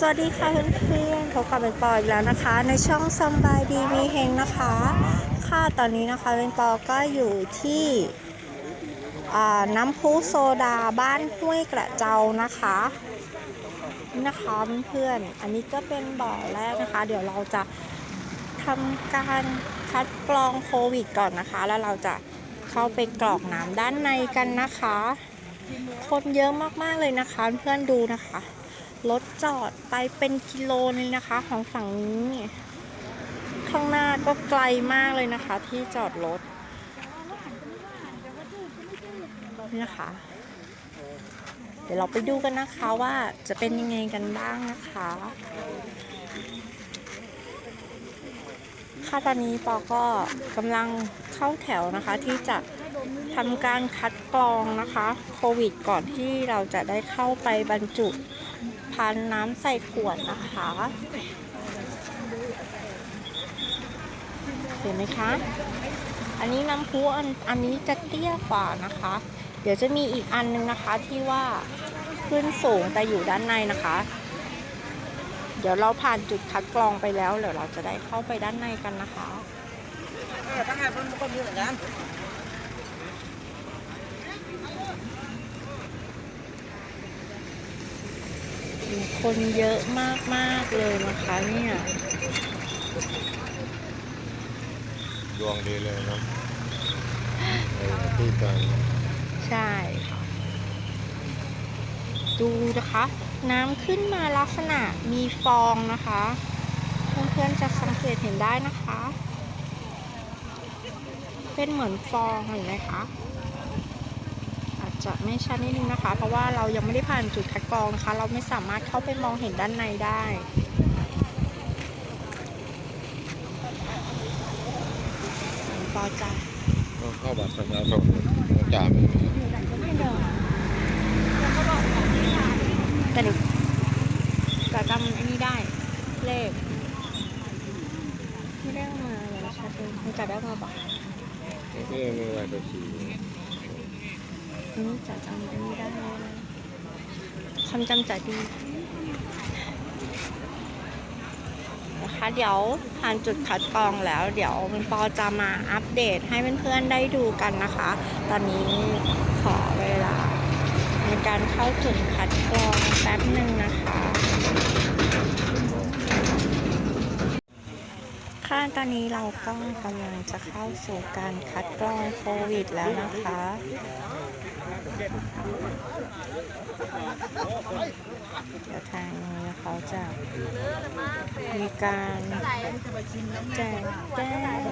สวัสดีค่ะเพื่อนๆพบกับเป็นปออีกแล้วนะคะ ในช่องสำบายดีมีเฮงนะคะ ค่ะตอนนี้นะคะเป็นปอก็อยู่ที่น้ำพุโซดาบ้านห้วยกระเจ้านะคะนะคะเพื่อนๆอันนี้ก็เป็นบ่อแรกนะคะ เดี๋ยวเราจะทำการคัดกรองโควิดก่อนนะคะ แล้วเราจะเข้าไปกรอกน้ำด้านในกันนะคะ คนเยอะมากๆเลยนะคะ เพื่อนดูนะคะ รถจอดไปเป็นกิโลนึงนะคะ ของฝั่งนี้ข้างหน้าก็ไกลมากเลยนะคะ ที่จอดรถนี่นะคะเดี๋ยวเราไปดูกันนะคะว่าจะเป็นยังไงกันบ้างนะคะค่ะตอนนี้ปอก็กำลังเข้าแถวนะคะ ที่จะทำการคัดกรองนะคะ โควิด ก่อนที่เราจะได้เข้าไปบรรจุ พันน้ำใส่ขวดนะคะเห็นไหมคะ อันนี้น้ำพุอันอันนี้จะเตี้ยกว่านะคะ เดี๋ยวจะมีอีกอันนึงนะคะที่ว่าขึ้นสูงแต่อยู่ด้านในนะคะ เดี๋ยวเราผ่านจุดคัดกรองไปแล้วเดี๋ยวเราจะได้เข้าไปด้านในกันนะคะ ตั้งแต่เป็น คนเยอะเหมือนกันคนเยอะมากๆเลยนะคะเนี่ยดวงดีเลยเนาะในที่การใช่ค่ะดูนะคะ น้ำขึ้นมาลักษณะมีฟองนะคะ เพื่อนๆจะสังเกตเห็นได้นะคะ เป็นเหมือนฟองเห็นไหมคะอา จจะไม่ชัดนิดนึงนะคะ เพราะว่าเรายังไม่ได้ผ่านจุดคัดกรองนะคะ เราไม่สามารถเข้าไปมองเห็นด้านในได้ปอจ้าก็เข้าบัตรประชาชนจ่ายไม่มีไม่เดินแต่หนูแต่จำอันนี้ได้ เลขไม่ได้เอามาเลยนะชาติมันจะได้มาบอกไม่ได้มีอะไรตัวสีอัน นี้จะจำอันนี้ได้ความจำจะดีนะคะเดี๋ยวผ่านจุดคัดกรองแล้ว เดี๋ยวมันปอจะมาอัปเดตให้เพื่อนๆได้ดูกันนะคะ ตอนนี้ขอเวลา ในการเข้าจุดคัดกรองแป๊บหนึ่งนะคะ ค่ะตอนนี้เราก็กำลังจะเข้าสู่การคัดกรองโควิดแล้วนะคะ เดี๋ยวทางนี้เขาจะมีการแจกแก้ว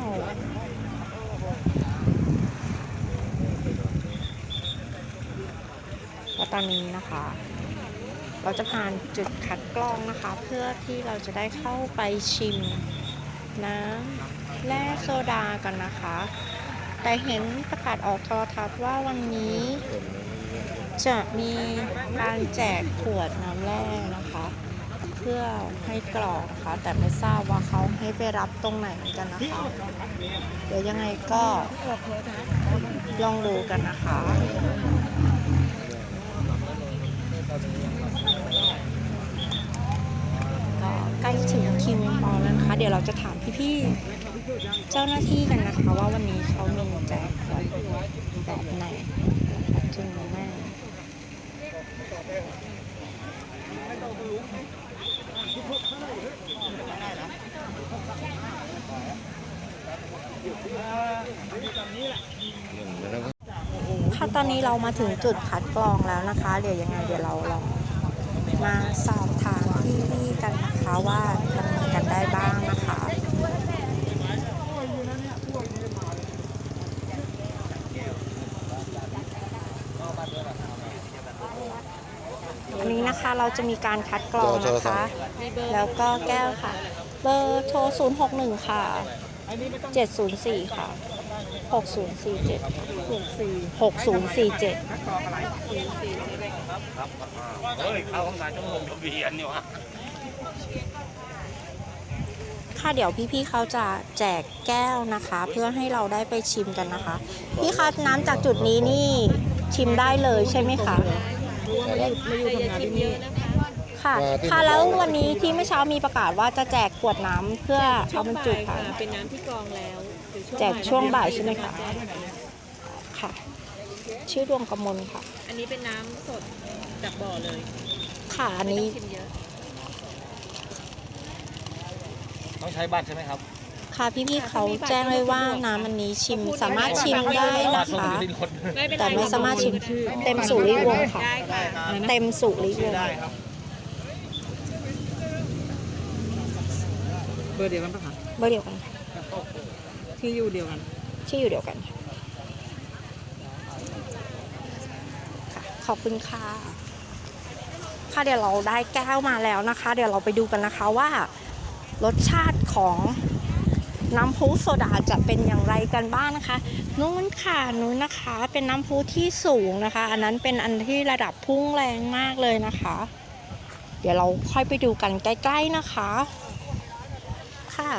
แล้วตอนนี้นะคะ เราจะผ่านจุดคัดกรองนะคะ เพื่อที่เราจะได้เข้าไปชิมน้ำแร่โซดากันนะคะ แต่เห็นประกาศออกโทรทัศน์ว่าวันนี้ จะมีการแจกขวดน้ำแร่นะคะ เพื่อให้กรอกนะคะแต่ไม่ทราบว่าเขาให้ไปรับตรงไหนเหมือนกันนะคะ เดี๋ยวยังไงก็ลองดูกันนะคะก็ใกล้ถึงคิวปอแล้วนะคะ เดี๋ยวเราจะถามพี่ๆ เจ้าหน้าที่กันนะคะ ว่าวันนี้เขามีแจกขวดแบบไหนจริงหรือไม่แล้วก็ ค่ะตอนนี้เรามาถึงจุดคัดกรองแล้วนะคะ เดี๋ยวยังไงเดี๋ยวเราลองมาสอบถามพี่ๆกันนะคะว่าทำยังไงกันได้บ้างนะคะ วันนี้นะคะเรา จะมีการคัดกรองนะคะ แล้วก็แก้วค่ะ เบอร์โทร 061 ค่ะ 704 ค่ะ 6047 6047 เฮ้ยเข้าห้องน้ำต้องลงทะเบียนนี่วะ ค่ะเดี๋ยวพี่ๆเขาจะแจกแก้วนะคะ เพื่อให้เราได้ไปชิมกันนะคะ พี่คะน้ำจากจุดนี้นี่ชิมได้เลยใช่ไหมคะ รู้ว่ามาอยู่มาอยู่ทำงานที่นี่ค่ะมาที่ค่ะหมู่แล้วบ้านวันนี้ที่เมื่อเช้ามีประกาศว่าจะแจกขวดน้ำเพื่อช่วเอางบรรจุบ่ายภัค่ะณฑ์เป็นน้ำที่กรองแล้วเดี๋ยวแจกช่วงบ่ายใช่ไหมคะ แจกค่ะ ชื่อดวงกมลค่ะ อันนี้เป็นน้ำสดจากบ่อเลยค่ะ อันไม่ต้นี้ องชิมเยอะต้องใช้บัตรใช่ไหมครับค่ะ พี่ๆเขาแจ้งไว้ว่าน้ำอันนี้ชิมสามารถชิมได้นะคะไม่เป็นไรแต่ไม่สามารถชิมเต็มสุริวงศ์ค่ะได้ค่ะ เต็มสุริวงศ์เบอร์เดียวกันปะคะเบอร์เดียวกันค่ะที่อยู่เดียวกันชื่ออยู่เดียวกันค่ะค่ะขอบคุณค่ะค่ะเดี๋ยวเราได้แก้วมาแล้วนะคะ เดี๋ยวเราไปดูกันนะคะว่ารสชาติของ น้ำพุโซดาจะเป็นอย่างไรกันบ้างนะคะนู้นค่ะนู้นนะคะเป็นน้ำพุที่สูงนะคะ อันนั้นเป็นอันที่ระดับพุ่งแรงมากเลยนะคะ เดี๋ยวเราค่อยไปดูกันใกล้ๆนะคะ ค่ะ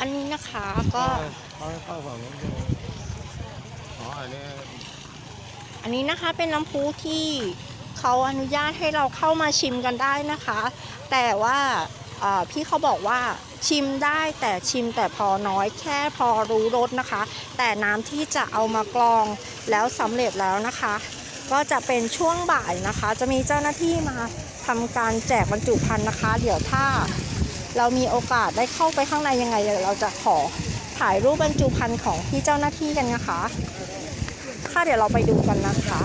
อันนี้นะคะก็อันนี้นะคะเป็นน้ำพุที่เขาอนุญาตให้เราเข้ามาชิมกันได้นะคะ แต่ว่าพี่เขาบอกว่า ชิมได้แต่ชิมแต่พอน้อยแค่พอรู้รสนะคะ แต่น้ำที่จะเอามากรองแล้วสำเร็จแล้วนะคะ ก็จะเป็นช่วงบ่ายนะคะ จะมีเจ้าหน้าที่มาทำการแจกบรรจุภัณฑ์นะคะ เดี๋ยวถ้าเรามีโอกาสได้เข้าไปข้างในยังไง เราจะขอถ่ายรูปบรรจุภัณฑ์ของพี่เจ้าหน้าที่กันนะคะค่ะเดี๋ยวเราไปดูกันนะคะ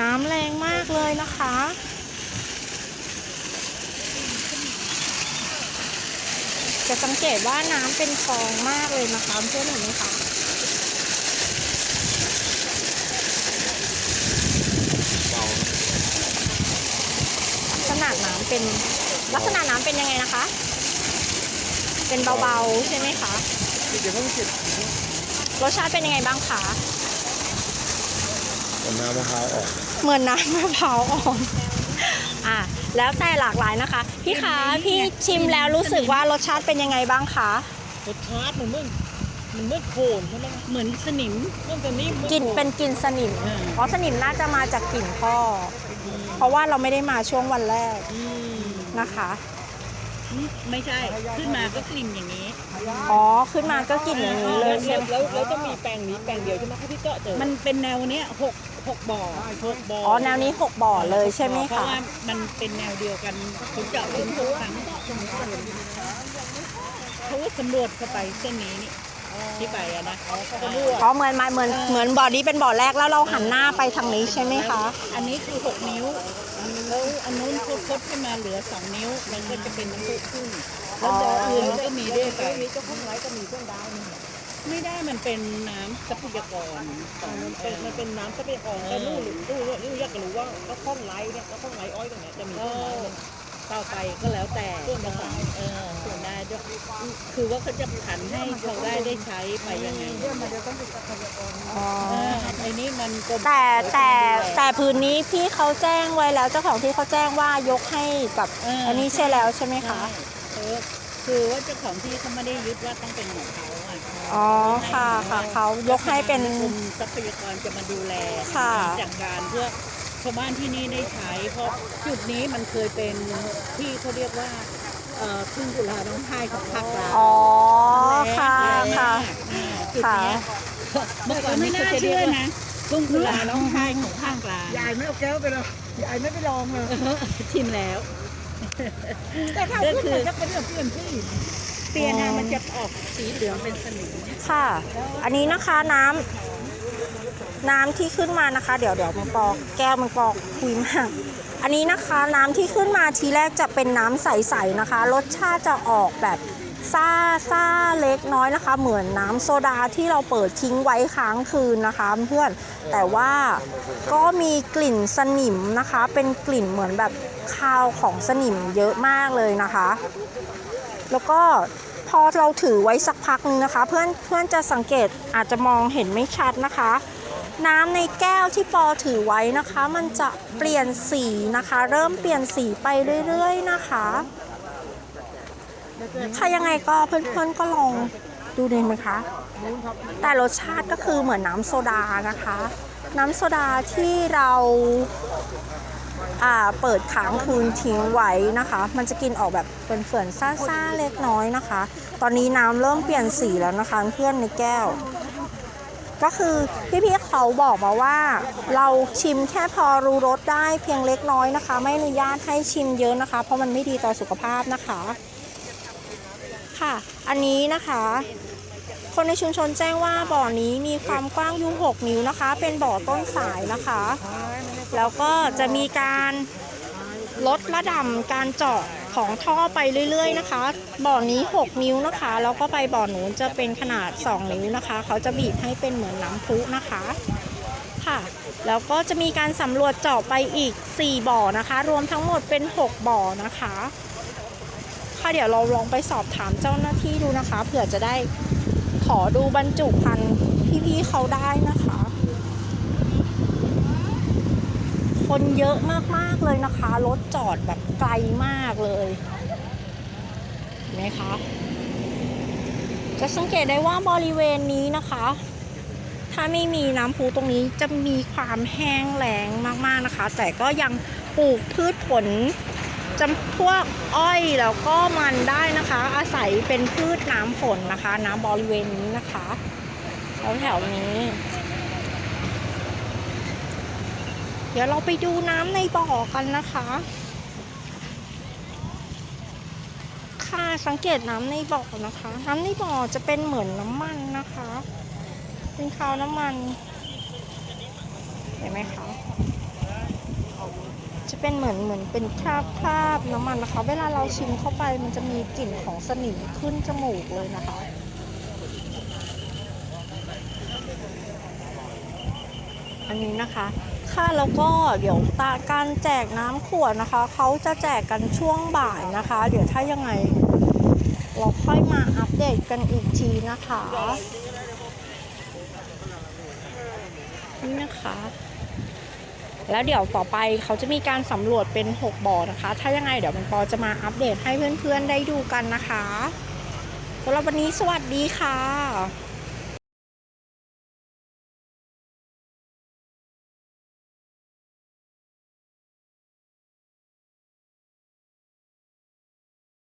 น้ำแรงมากเลยนะคะ จะสังเกตว่าน้ำเป็นฟองมากเลยนะคะเพื่อนเห็นไหมคะลักษณะน้ำเป็นลักษณะน้ำเป็นยังไงนะคะ เป็นเบาๆใช่ไหมคะเดี๋ยวเพิ่งจิบรสชาติเป็นยังไงบ้างคะเอาน้ำมะพร้าวออกเหมือนน้ำมะพร้าวอ่อน อะแล้วแต่หลากหลายนะคะ พี่คะพี่ชิมแล้วรู้สึกว่ารสชาติเป็นยังไงบ้างคะรสชาติเหมือนมึงมันมืดโขนใช่ไหมเหมือนสนิมเรื่องสนิมกลิ่นเป็นกลิ่นสนิมอืมเพราะสนิมน่าจะมาจากกลิ่นพ่อ เพราะว่าเราไม่ได้มาช่วงวันแรกอืมนะคะ ไม่ใช่ ขึ้นมาก็กลิ่นอย่างนี้ อ๋อขึ้นมาก็กลิ่นอย่างนี้เลยใช่ไหมแล้วแล้วจะมีแปลงนี้แปลงเดียวใช่ไหมที่เจาะเจอมันเป็นแนวเนี้ยหกหกบ่อหกบ่ออ๋อแนวนี้หกบ่อเลยใช่ไหมเพราะคะว่ามันเป็นแนวเดียวกันถึงเจาะถึงทุกครั้งเขาสำรวจเข้าไปเส้นนี้นี่ที่ไปอะนะสำรวจอ๋อเหมือนมาเหมือนเหมือนบ่อนี้เป็นบ่อแรกแล้วเราหันหน้าไปทางนี้ใช่ไหมคะ อันนี้คือ6นิ้วแล้วอันนู้นคดๆขึ้นมาเหลือ2นิ้วมันก็จะเป็นน้ำพุขึ้น แล้วบ่ออื่นมันก็มีด้วยไปเจ้าของไร่ก็มีเครื่องดาวไม่ได้มันเป็นน้ำทรัพยากรมันเป็นมันเป็นน้ำทรัพยากรแต่รู้หรือรู้รู้อยากจะรู้ว่าเจ้าของไร่เนี่ยเจ้าของไร่อ้อยตรงเนี้ยจะมีต้นไม้มันต่อไปก็แล้วแต่นะคะเออส่วนได้ด้วยคือว่าเขาจะผันให้เขาได้ได้ใช้ไปยังไงอ๋อเออไอ้นี่มันกรมแต่แต่แต่พื้นนี้พี่เขาแจ้งไว้แล้วเจ้าของที่เขาแจ้งว่ายกให้กับเอออัอันนี้ใช่แล้วใช่ไหมคะเออ คือว่าเจ้าของที่เขาไม่ได้ยึดว่าต้องเป็นของเขาอะอ๋อค่ะค่ะเขายกให้เป็นกรมทรัพยากรจะมาดูแลค่ะจัดการเพื่อชาวบ้านที่นี่ได้ใช้ เพราะจุดนี้มันเคยเป็นที่เขาเรียกว่าเอ่อพึ่งกุลาน้องไห้ของภาคกลางอ๋อค่ะค่ะอ่าจุดค่ะเนี้ยเมื่อก่อนนี้เขาจะเรียกว่าพึ่งกุลาน้องไห้ของภาคกลางยายไม่เอาแก้วไปเลยยายไม่ไปลองเลยชิมแล้ว แต่ถ้าขึ้นมันจะเป็นเรื่องเปลี่ยนที่เตียนามันจะออกสีเหลืองเป็นสนิมค่ะ อันนี้นะคะน้ำน้ำที่ขึ้นมานะคะ เดี๋ยวเดี๋ยวมันปอกแก้วมันปอกคุยมาก อันนี้นะคะน้ำที่ขึ้นมาทีแรกจะเป็นน้ำใสๆนะคะ รสชาติจะออกแบบ ซ่าซ่าเล็กน้อยนะคะ เหมือนน้ำโซดาที่เราเปิดทิ้งไว้ค้างคืนนะคะเพื่อนแต่ว่าก็มีกลิ่นสนิมนะคะ เป็นกลิ่นเหมือนแบบคาวของสนิมเยอะมากเลยนะคะ แล้วก็พอเราถือไว้สักพักนึงนะคะ เพื่อนเพื่อนจะสังเกตอาจจะมองเห็นไม่ชัดนะคะ น้ำในแก้วที่ปอถือไว้นะคะ มันจะเปลี่ยนสีนะคะ เริ่มเปลี่ยนสีไปเรื่อย ๆ นะคะ ถ้ายังไงก็เพื่อนๆก็ลองดูดีไหมคะ แต่รสชาติก็คือเหมือนน้ำโซดานะคะ น้ำโซดาที่เราอ่าเปิดค้างคืนทิ้งไว้นะคะ มันจะกินออกแบบเป็นเฟื่อนซ่าๆเล็กน้อยนะคะ ตอนนี้น้ำเริ่มเปลี่ยนสีแล้วนะคะเพื่อนในแก้ว ก็คือพี่ๆเขาบอกมาว่า เราชิมแค่พอรู้รสได้เพียงเล็กน้อยนะคะ ไม่อนุญาตให้ชิมเยอะนะคะ เพราะมันไม่ดีต่อสุขภาพนะคะ ค่ะ อันนี้นะคะ คนในชุมชนแจ้งว่าบ่อนี้มีความกว้างอยู่6นิ้วนะคะ เป็นบ่อต้นสายนะคะ แล้วก็จะมีการลดระดับการเจาะของท่อไปเรื่อย ๆ นะคะ บ่อนี้ 6 นิ้วนะคะ แล้วก็ไปบ่อหนูนจะเป็นขนาด 2 นิ้วนะคะ เขาจะบีบให้เป็นเหมือนน้ำพุนะคะค่ะ แล้วก็จะมีการสำรวจเจาะไปอีก 4 บ่อนะคะ รวมทั้งหมดเป็น 6 บ่อนะคะ ค่ะเดี๋ยวเราลองไปสอบถามเจ้าหน้าที่ดูนะคะ เผื่อจะได้ขอดูบรรจุภัณฑ์พี่ๆเขาได้นะคะ คนเยอะมากๆเลยนะคะ รถจอดแบบไกลมากเลยเห็นไหมคะจะสังเกตได้ว่าบริเวณนี้นะคะ ถ้าไม่มีน้ำพุตรงนี้จะมีความแห้งแล้งมากๆนะคะ แต่ก็ยังปลูกพืชผล จำพวกอ้อยแล้วก็มันได้นะคะ อาศัยเป็นพืชน้ำฝนนะคะน้ำบริเวณนี้นะคะแถวแถวๆนี้ เดี๋ยวเราไปดูน้ำในบ่อกันนะคะ ค่ะสังเกตน้ำในบ่อนะคะ น้ำในบ่อจะเป็นเหมือนน้ำมันนะคะ เป็นคาวน้ำมัน เห็นไหมคะ เป็นเหมือนเหมือนเป็นคราบคราบน้ำมันนะคะ เวลาเราชิมเข้าไปมันจะมีกลิ่นของสนิมขึ้นจมูกเลยนะคะ อันนี้นะคะค่ะแล้วก็เดี๋ยวตาการแจกน้ำขวดนะคะ เขาจะแจกกันช่วงบ่ายนะคะ เดี๋ยวถ้ายังไง เราค่อยมาอัปเดตกันอีกทีนะคะ นี่นะคะ แล้วเดี๋ยวต่อไปเขาจะมีการสำรวจเป็น 6 บ่อนะคะ ถ้ายังไงเดี๋ยวมันปอจะมาอัปเดตให้เพื่อนๆได้ดูกันนะคะสำหรับวันนี้สวัสดีค่ะ